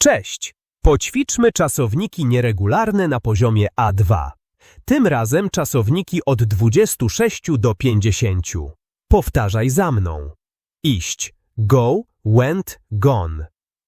Cześć! Poćwiczmy czasowniki nieregularne na poziomie A2. Tym razem czasowniki od 26 do 50. Powtarzaj za mną. Iść. Go, went, gone.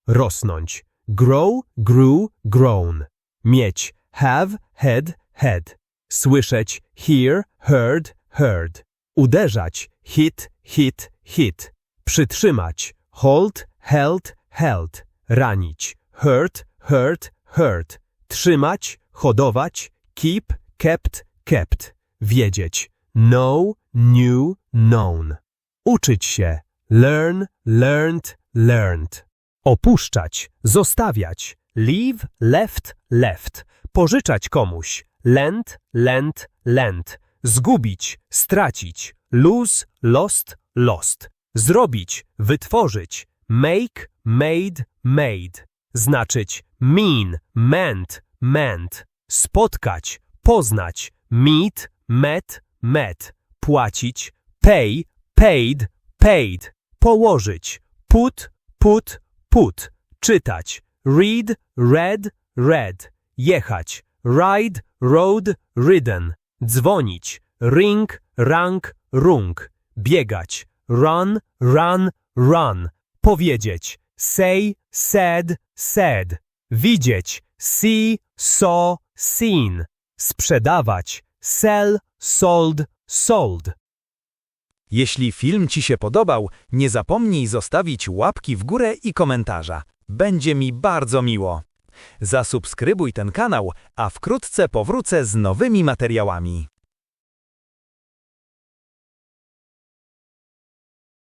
Rosnąć. Grow, grew, grown. Mieć. Have, had, had. Słyszeć. Hear, heard, heard. Uderzać. Hit, hit, hit. Przytrzymać. Hold, held, held. Ranić. Hurt, hurt, hurt. Trzymać, hodować. Keep, kept, kept. Wiedzieć. Know, knew, known. Uczyć się. Learn, learned, learned. Opuszczać, zostawiać. Leave, left, left. Pożyczać komuś. Lend, lend, lend. Zgubić, stracić. Lose, lost, lost. Zrobić, wytworzyć. Make, made, made. Znaczyć mean, meant, meant. Spotkać, poznać. Meet, met, met. Płacić. Pay, paid, paid. Położyć. Put, put, put. Czytać. Read, read, read. Jechać. Ride, rode, ridden. Dzwonić. Ring, rang, rung. Biegać. Run, run, run. Powiedzieć. Say, said, said. Widzieć. See, saw, seen. Sprzedawać. Sell, sold, sold. Jeśli film Ci się podobał, nie zapomnij zostawić łapki w górę i komentarza. Będzie mi bardzo miło. Zasubskrybuj ten kanał, a wkrótce powrócę z nowymi materiałami.